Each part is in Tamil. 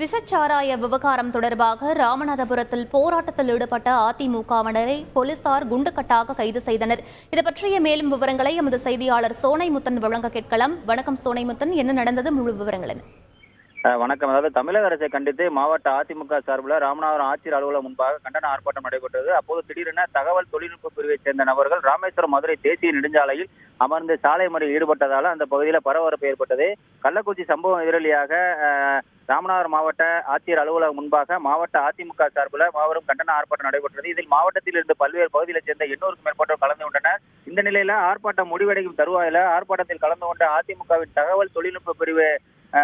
விஷச்சாராய விவகாரம் தொடர்பாக ராமநாதபுரத்தில் போராட்டத்தில் ஈடுபட்ட அதிமுகவினரை போலீசார் குண்டுக்கட்டாக கைது செய்தனர். இது பற்றிய மேலும் விவரங்களை எமது செய்தியாளர் சோனைமுத்தன் வழங்க கேட்கலாம். வணக்கம் சோனைமுத்தன். என்ன நடந்தது? முழு விவரங்கள் என்ன வணக்கம். அதாவது தமிழக அரசை கண்டித்து மாவட்ட அதிமுக சார்பில் ராமநாதபுரம் ஆட்சியர் அலுவலகம் முன்பாக கண்டன ஆர்ப்பாட்டம் நடைபெற்றது. அப்போது திடீரென தகவல் தொழில்நுட்ப பிரிவைச் சேர்ந்த நபர்கள் ராமேஸ்வரம் மதுரை தேசிய நெடுஞ்சாலையில் அமர்ந்து சாலை முறையில் ஈடுபட்டதால் அந்த பகுதியில் பரபரப்பு ஏற்பட்டது. கள்ளக்குறிச்சி சம்பவம் எதிரொலியாக ராமநாதபுரம் மாவட்ட ஆட்சியர் அலுவலகம் முன்பாக மாவட்ட அதிமுக சார்பில் மாபெரும் கண்டன ஆர்ப்பாட்டம் நடைபெற்றது. இதில் மாவட்டத்தில் இருந்து பல்வேறு பகுதிகளைச் சேர்ந்த எண்ணூறுக்கும் மேற்பட்டோர் கலந்து கொண்டனர். இந்த நிலையில ஆர்ப்பாட்டம் முடிவடையும் தருவாயில ஆர்ப்பாட்டத்தில் கலந்து கொண்ட அதிமுகவின் தகவல் தொழில்நுட்ப பிரிவு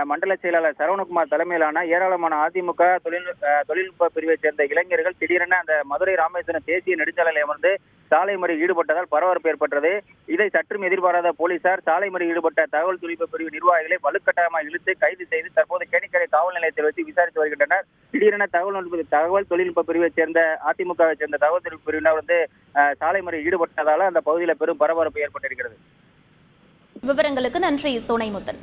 மண்டல செயலாளர் சரவணகுமார் தலைமையிலான ஏராளமான அதிமுக தொழில் தொழில்நுட்ப பிரிவை சேர்ந்த இளைஞர்கள் திடீரென அந்த மதுரை ராமேஸ்வரம் தேசிய நெடுஞ்சாலையில் அமர்ந்து சாலை முறை ஈடுபட்டதால் பரபரப்பு ஏற்பட்டது. இதை சற்றும் எதிர்பாராத போலீசார் சாலை முறை ஈடுபட்ட தகவல் தொழில்நுட்ப பிரிவு நிர்வாகிகளை வலுக்கட்டாயமாக இழுத்து கைது செய்து தற்போது கேணிக்கரை காவல் நிலையத்தில் வைத்து விசாரித்து வருகின்றனர். திடீரென தகவல் தகவல் தொழில்நுட்ப பிரிவை சேர்ந்த அதிமுகவை சேர்ந்த தகவல் தொழில்நுட்ப பிரிவினர் வந்து சாலை முறை ஈடுபட்டதால அந்த பகுதியில் பெரும் பரபரப்பு ஏற்பட்டிருக்கிறது. விவரங்களுக்கு நன்றி சோனைமுத்தன்.